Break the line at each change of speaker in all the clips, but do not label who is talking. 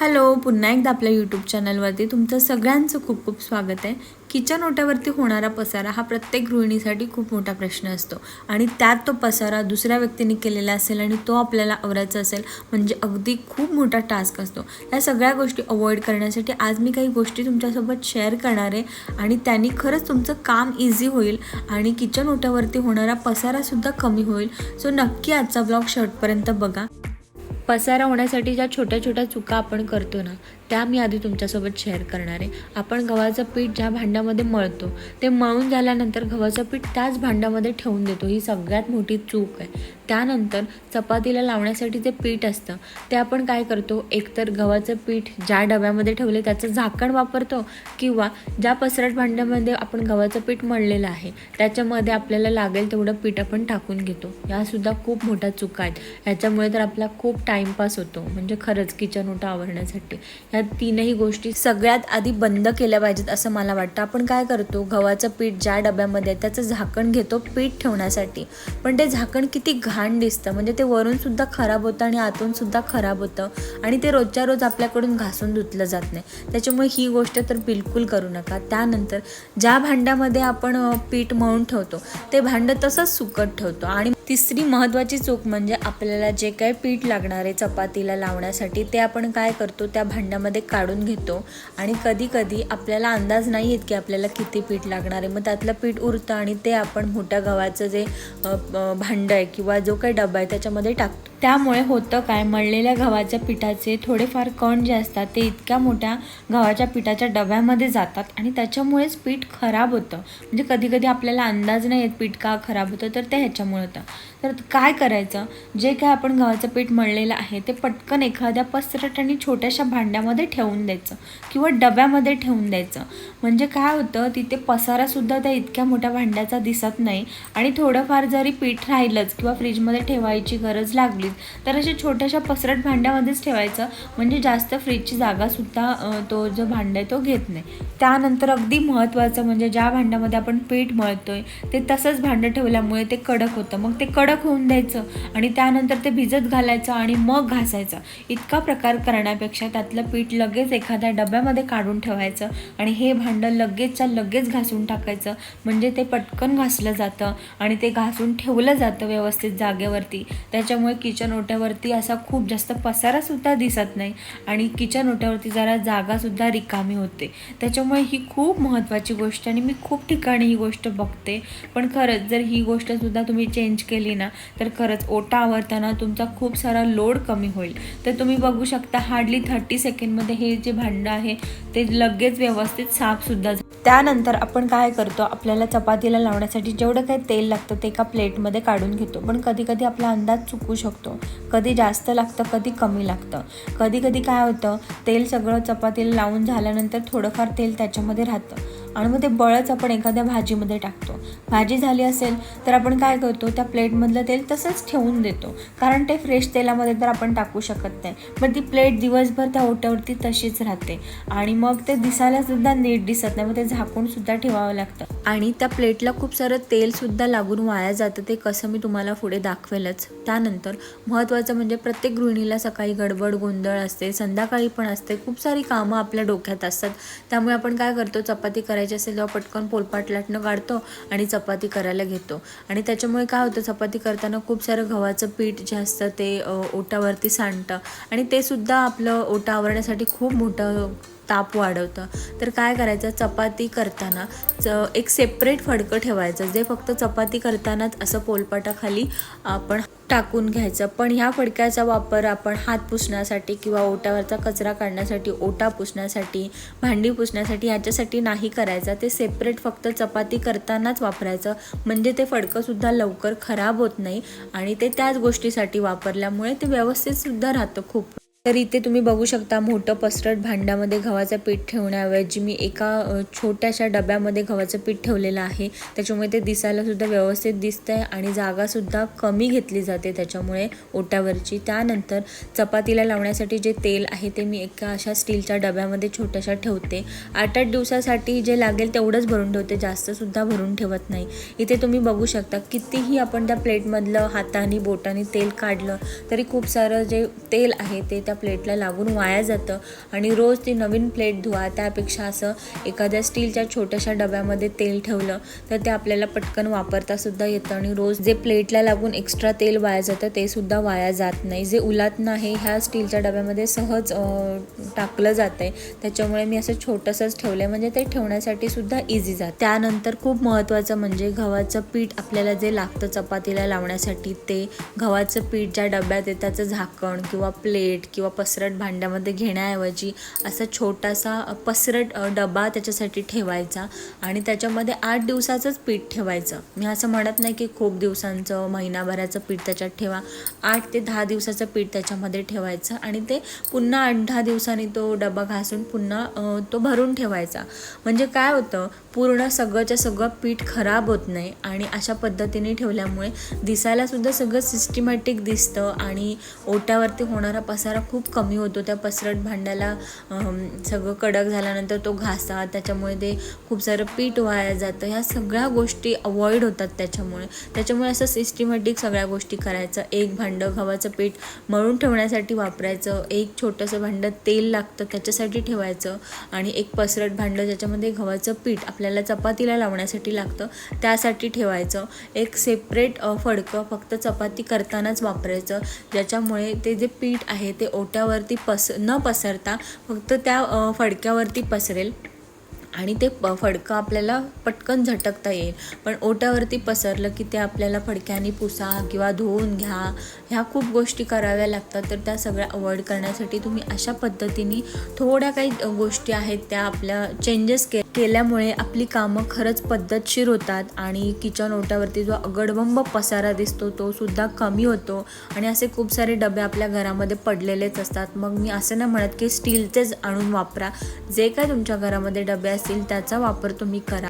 Hello पुन्हा एकदा आपल्या यूट्यूब चॅनलवरती तुमचं सगळ्यांचं खूप खूप स्वागत आहे. किचन ओट्यावरती होणारा पसारा हा प्रत्येक गृहिणीसाठी खूप मोठा प्रश्न असतो आणि त्यात तो पसारा दुसऱ्या व्यक्तीने केलेला असेल आणि तो आपल्याला आवरायचा असेल म्हणजे अगदी खूप मोठा टास्क असतो. या सगळ्या गोष्टी अवॉइड करण्यासाठी आज मी काही गोष्टी तुमच्यासोबत शेअर करणार आहे आणि त्यांनी खरंच तुमचं काम इझी होईल आणि किचन ओट्यावरती होणारा पसारासुद्धा कमी होईल. सो नक्की आजचा ब्लॉग शर्टपर्यंत बघा. पसारा होण्यासाठी ज्या छोट्या छोट्या चुका आपण करतो ना त्या मी आधी तुमच्यासोबत शेअर करणार आहे. आपण गव्हाचं पीठ ज्या भांड्यामध्ये मळतो ते मळून झाल्यानंतर गव्हाचं पीठ त्याच भांड्यामध्ये ठेवून देतो. ही सगळ्यात मोठी चूक आहे. त्यानंतर चपातीला लावण्यासाठी जे पीठ असतं ते आपण काय करतो? एकतर गव्हाचं पीठ ज्या डब्यामध्ये ठेवले त्याचं झाकण वापरतो किंवा ज्या पसरट भांड्यामध्ये आपण गव्हाचं पीठ मळलेलं आहे त्याच्यामध्ये आपल्याला लागेल तेवढं पीठ आपण टाकून घेतो. यासुद्धा खूप मोठ्या चुका आहेत. याच्यामुळे तर आपला खूप टाईमपास होतो. म्हणजे खरंच किचन ओटा आवरण्यासाठी. या तीनही गोष्टी सगळ्यात आधी बंद केल्या पाहिजेत असं मला वाटतं. आपण काय करतो गव्हाचं पीठ ज्या डब्यामध्ये आहे त्याचं झाकण घेतो पीठ ठेवण्यासाठी. पण ते झाकण किती घाण दिसतं. म्हणजे ते वरून सुद्धा खराब होतं आणि आतून सुद्धा खराब होतं. आणि ते रोजच्या रोज आपल्याकडून घासून धुतलं जात नाही. त्याच्यामुळे ही गोष्ट तर बिलकुल करू नका. त्यानंतर ज्या भांड्यामध्ये आपण पीठ मळून ठेवतो ते भांडं तसंच सुकत ठेवतो. आणि तिसरी महत्त्वाची चूक म्हणजे आपल्याला जे काही पीठ लागणार आहे चपातीला लावण्यासाठी ते आपण काय करतो त्या भांड्यामध्ये काढून घेतो. आणि कधी कधी आपल्याला अंदाज नाही येत की आपल्याला किती पीठ लागणार आहे. मग त्यातलं पीठ उरतं आणि ते आपण मोठ्या गव्हाचं जे भांडं आहे किंवा जो काही डबा आहे त्याच्यामध्ये टाकतो. त्यामुळे होतं काय? मळलेल्या गव्हाच्या पिठाचे थोडेफार कण जे असतात ते इतक्या मोठ्या गव्हाच्या पिठाच्या डब्यामध्ये जातात आणि त्याच्यामुळेच पीठ खराब होतं. म्हणजे कधीकधी आपल्याला अंदाज नाही येत पीठ का खराब होतं तर ते ह्याच्यामुळे होतं. तर काय करायचं? जे काय आपण गव्हाचं पीठ मळलेलं आहे ते पटकन एखाद्या पसरट आणि छोट्याशा भांड्यामध्ये ठेवून द्यायचं किंवा डब्यामध्ये ठेवून द्यायचं. म्हणजे काय होतं? तिथे पसारासुद्धा त्या इतक्या मोठ्या भांड्याचा दिसत नाही आणि थोडंफार जरी पीठ राहिलंच किंवा फ्रीजमध्ये ठेवायची गरज लागली तर अशा छोट्याशा पसरट भांड्यामध्येच ठेवायचं. म्हणजे जास्त फ्रीजची जागासुद्धा तो जो भांडा आहे तो घेत नाही. त्यानंतर अगदी महत्त्वाचं म्हणजे ज्या भांड्यामध्ये आपण पीठ मळतो आहे ते तसंच भांडं ठेवल्यामुळे ते कडक होतं. मग ते कडक होऊन द्यायचं आणि त्यानंतर ते भिजत घालायचं आणि मग घासायचं. इतका प्रकार करण्यापेक्षा त्यातलं पीठ लगेच एखाद्या डब्यामध्ये काढून ठेवायचं आणि हे भांडं लगेचच्या लगेच घासून टाकायचं. म्हणजे ते पटकन घासलं जातं आणि ते घासून ठेवलं जातं व्यवस्थित जागेवरती. त्याच्यामुळे किचन ओट्यावरती असा खूप जास्त पसारासुद्धा दिसत नाही आणि किचन ओट्यावरती जरा जागासुद्धा रिकामी होते त्याच्यामुळे ही खूप महत्त्वाची गोष्ट आणि मी खूप ठिकाणी ही गोष्ट बघते पण खरंच जर ही गोष्टसुद्धा तुम्ही चेंज केली ना तर खरंच ओटा आवरताना तुमचा खूप सारा लोड कमी होईल तर तुम्ही बघू शकता हार्डली थर्टी सेकंडमध्ये हे जे भांडं आहे ते लगेच व्यवस्थित साफसुद्धा झालं. त्यानंतर आपण काय करतो आपल्याला चपातीला लावण्यासाठी जेवढं काही तेल लागतं ते एका प्लेटमध्ये काढून घेतो. पण कधी कधी आपला अंदाज चुकू शकतो. कधी जास्त लागतं कधी कमी लागतं. कधी कधी काय होतं तेल सगळं चपातीला लावून झाल्यानंतर थोडंफार तेल त्याच्यामध्ये राहतं. आणि मग ते बळच आपण एखाद्या भाजीमध्ये टाकतो. भाजी झाली असेल तर आपण काय करतो त्या प्लेटमधलं तेल तसंच ठेवून देतो. कारण ते फ्रेश तेलामध्ये तर आपण टाकू शकत नाही. मग ती प्लेट दिवसभर त्या ओट्यावरती तशीच राहते. आणि मग ते दिसायला सुद्धा नीट दिसत नाही. मग ते झाकून सुद्धा ठेवावं लागतं. आणि त्या प्लेटला खूप सारं तेल सुद्धा लागून वाया जातं. ते कसं मी तुम्हाला पुढे दाखवेलच. त्यानंतर महत्त्वाचं म्हणजे प्रत्येक गृहिणीला सकाळी गडबड गोंधळ असते. संध्याकाळी पण असते. खूप सारी कामं आपल्या डोक्यात असतात. त्यामुळे आपण काय करतो चपाती करायची असेल तेव्हा पटकन पोलपाट लाटणं काढतो आणि चपाती करायला घेतो. आणि त्याच्यामुळे काय होतं चपाती करताना खूप सारं गव्हाचं पीठ जे असतं ते ओटावरती सांडतं. आणि ते सुद्धा आपलं ओटा आवरण्यासाठी खूप मोठं ताप वाढवतं. तर काय करायचं चपाती करताना च एक सेपरेट फडकं ठेवायचं. जे फक्त चपाती करतानाच असं पोलपाटाखाली आपण टाकून घ्यायचं. पण ह्या फडक्याचा वापर आपण हात पुसण्यासाठी किंवा ओट्यावरचा कचरा काढण्यासाठी ओटा पुसण्यासाठी भांडी पुसण्यासाठी ह्याच्यासाठी नाही करायचा. ते सेपरेट फक्त चपाती करतानाच वापरायचं. म्हणजे ते फडकंसुद्धा लवकर खराब होत नाही आणि ते त्याच गोष्टीसाठी वापरल्यामुळे ते व्यवस्थितसुद्धा राहतं खूप. तर इथे तुम्ही बघू शकता मोठं पसरट भांड्यामध्ये गव्हाचं पीठ ठेवण्याऐवजी मी एका छोट्याशा डब्यामध्ये गव्हाचं पीठ ठेवलेलं आहे. त्याच्यामुळे ते दिसायलासुद्धा व्यवस्थित दिसतं आहे आणि जागासुद्धा कमी घेतली जाते त्याच्यामुळे ओट्यावरची. त्यानंतर चपातीला लावण्यासाठी जे तेल आहे ते मी एका अशा स्टीलच्या डब्यामध्ये छोट्याशा ठेवते. आठ आठ दिवसासाठी जे लागेल तेवढंच भरून ठेवते जास्तसुद्धा भरून ठेवत नाही. इथे तुम्ही बघू शकता कितीही आपण त्या प्लेटमधलं हाताने बोटाने तेल काढलं तरी खूप सारं जे तेल आहे ते त्या प्लेटला लागून वाया जातं. आणि रोज ती नवीन प्लेट धुवा. त्यापेक्षा असं एखाद्या स्टीलच्या छोट्याशा डब्यामध्ये तेल ठेवलं तर ते आपल्याला पटकन वापरता सुद्धा येतं. आणि रोज जे प्लेटला लागून एक्स्ट्रा तेल वाया जातं ते सुद्धा वाया जात नाही. जे उलातनं आहे ह्या स्टीलच्या डब्यामध्ये सहज टाकलं जातं आहे त्याच्यामुळे मी असं छोटंसंच ठेवलं आहे म्हणजे ते ठेवण्यासाठी सुद्धा इझी जातं. त्यानंतर खूप महत्त्वाचं म्हणजे गव्हाचं पीठ आपल्याला जे लागतं चपातीला लावण्यासाठी ते गव्हाचं पीठ ज्या डब्यात आहे त्याचं झाकण किंवा प्लेट किंवा किंवा पसरट भांड्यामध्ये घेण्याऐवजी असा छोटासा पसरट डबा त्याच्यासाठी ठेवायचा आणि त्याच्यामध्ये आठ दिवसाचंच पीठ ठेवायचं. मी असं म्हणत नाही की खूप दिवसांचं महिनाभराचं पीठ त्याच्यात ठेवा. आठ ते दहा दिवसाचं पीठ त्याच्यामध्ये ठेवायचं आणि ते पुन्हा आठ दहा दिवसांनी तो डबा घासून पुन्हा तो भरून ठेवायचा. म्हणजे काय होतं पूर्ण सगळंच्या सगळं पीठ खराब होत नाही आणि अशा पद्धतीने ठेवल्यामुळे दिसायला सुद्धा सगळं सिस्टमॅटिक दिसतं आणि ओट्यावरती होणारा पसारा खूप कमी होतो. त्या पसरट भांड्याला सगळं कडक झाल्यानंतर तो घासा त्याच्यामुळे ते खूप सारं पीठ वाया जातं. ह्या सगळ्या गोष्टी अवॉइड होतात त्याच्यामुळे. त्याच्यामुळे असं सिस्टमॅटिक सगळ्या गोष्टी करायचं. एक भांडं गव्हाचं पीठ मळून ठेवण्यासाठी वापरायचं. एक छोटंसं भांडं तेल लागतं त्याच्यासाठी ठेवायचं. आणि एक पसरट भांडं ज्याच्यामध्ये गव्हाचं पीठ आपल्याला चपातीला लावण्यासाठी लागतं त्यासाठी ठेवायचं. एक सेपरेट फडकं फक्त चपाती करतानाच वापरायचं. ज्याच्यामुळे ते जे पीठ आहे ते ओट्यावरती पस न पसरता फक्त त्या फडक्यावरती पसरेल. आणि ते प फडकं आपल्याला पटकन झटकता येईल. पण ओट्यावरती पसरलं की ते आपल्याला फडक्याने पुसा किंवा धुवून घ्या ह्या खूप गोष्टी कराव्या लागतात. तर त्या सगळ्या अवॉइड करण्यासाठी तुम्ही अशा पद्धतीने थोड्या काही गोष्टी आहेत त्या आपल्या चेंजेस के केल्यामुळे आपली कामं खरंच पद्धतशीर होतात आणि किचन ओट्यावरती जो अगडबंब पसारा दिसतो तो सुद्धा कमी होतो. आणि असे खूप सारे डबे आपल्या घरामध्ये पडलेलेच असतात. मग मी असं नाही म्हणत की स्टीलचेच आणून वापरा. जे काय तुमच्या घरामध्ये डबे असेल त्याचा वापर तुम्ही करा.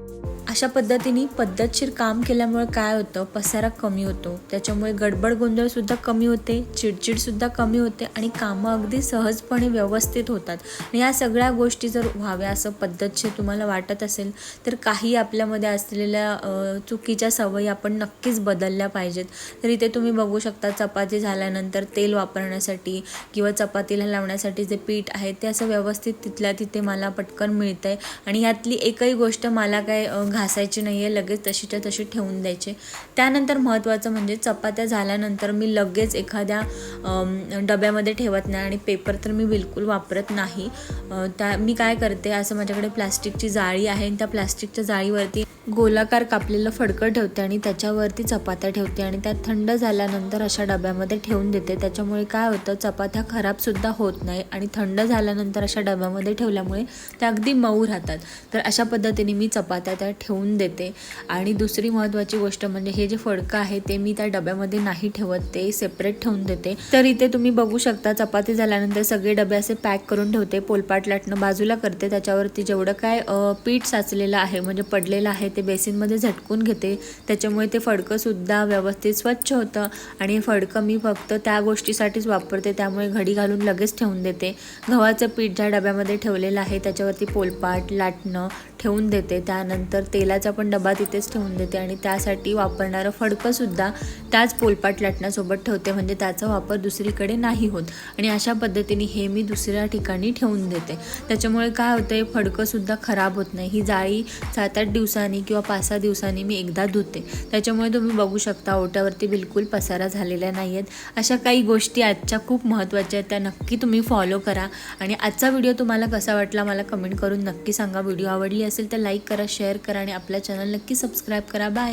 अशा पद्धतीने पद्धतशीर काम केल्यामुळे काय होतं? पसारा कमी होतो. त्याच्यामुळे गडबड गोंधळसुद्धा कमी होते चिडचिडसुद्धा कमी होते आणि कामं अगदी सहजपणे व्यवस्थित होतात. आणि या सगळ्या गोष्टी जर व्हाव्या असं पद्धतशीर तुम्हाला वाटत असेल तर काही आपल्यामध्ये असलेल्या चुकीच्या सवयी आपण नक्कीच बदलल्या पाहिजेत. तर इथे तुम्ही बघू शकता चपाती झाल्यानंतर तेल वापरण्यासाठी किंवा चपातीला लावण्यासाठी जे पीठ आहे ते असं व्यवस्थित तिथल्या तिथे मला पटकन मिळतं आहे आणि यातली एकही गोष्ट मला काय घासायची नाही आहे लगेच तशीच्या तशी ठेवून द्यायचे. त्यानंतर महत्त्वाचं म्हणजे चपात्या झाल्यानंतर मी लगेच एखाद्या डब्यामध्ये ठेवत नाही आणि पेपर तर मी बिलकुल वापरत नाही. त्या मी काय करते असं माझ्याकडे प्लास्टिकची जाळी आहे आणि त्या प्लास्टिकच्या जाळीवरती गोलाकार कापलेलं फडकं ठेवते आणि त्याच्यावरती चपात्या ठेवते आणि त्या थंड झाल्यानंतर अशा डब्यामध्ये ठेवून देते. त्याच्यामुळे काय होतं चपात्या खराबसुद्धा होत नाही आणि थंड झाल्यानंतर अशा डब्यामध्ये ठेवल्यामुळे त्या अगदी मऊ राहतात. तर अशा पद्धतीने मी चपात्या त्या ठेवून देते. आणि दुसरी महत्त्वाची गोष्ट म्हणजे हे जे फडकं आहे ते मी त्या डब्यामध्ये नाही ठेवत ते सेपरेट ठेवून देते. तर इथे तुम्ही बघू शकता चपाती झाल्यानंतर सगळे डबे असे पॅक करून ठेवते पोलपाट लाटणं बाजूला करते. त्याच्यावरती जेवढं काय पीठ साचलेलं आहे म्हणजे पडलेलं आहे ते बेसिनमध्ये झटकून घेते. त्याच्यामुळे ते फडकंसुद्धा व्यवस्थित स्वच्छ होतं आणि हे फडकं मी फक्त त्या गोष्टीसाठीच वापरते. त्यामुळे घडी घालून लगेच ठेवून देते. गव्हाचं पीठ ज्या डब्यामध्ये ठेवलेलं आहे त्याच्यावरती पोलपाट लाटणं ठेवून देते. त्यानंतर तेलाचा पण डबा तिथेच ठेवून देते आणि त्यासाठी वापरणारं फडकंसुद्धा त्याच पोलपाट लाटण्यासोबत ठेवते. म्हणजे त्याचा वापर दुसरीकडे नाही होत. आणि अशा पद्धतीने हे मी दुसऱ्या ठिकाणी ठेवून देते. त्याच्यामुळे काय होतं आहे फडकंसुद्धा खराब होत नाही. ही जाळी सात आठ दिवसांनी किंवा पाच सहा दिवसांनी मी एकदा धुते. त्याच्यामुळे तुम्ही बघू शकता ओट्यावरती बिलकुल पसारा झालेल्या नाही आहेत अशा काही गोष्टी आजच्या खूप महत्त्वाच्या आहेत त्या नक्की तुम्ही फॉलो करा. आणि आजचा व्हिडिओ तुम्हाला कसा वाटला मला कमेंट करून नक्की सांगा. व्हिडिओ आवडली असेल तर लाईक करा शेअर करा आणि आपल्या चॅनल नक्की सबस्क्राईब करा. बाय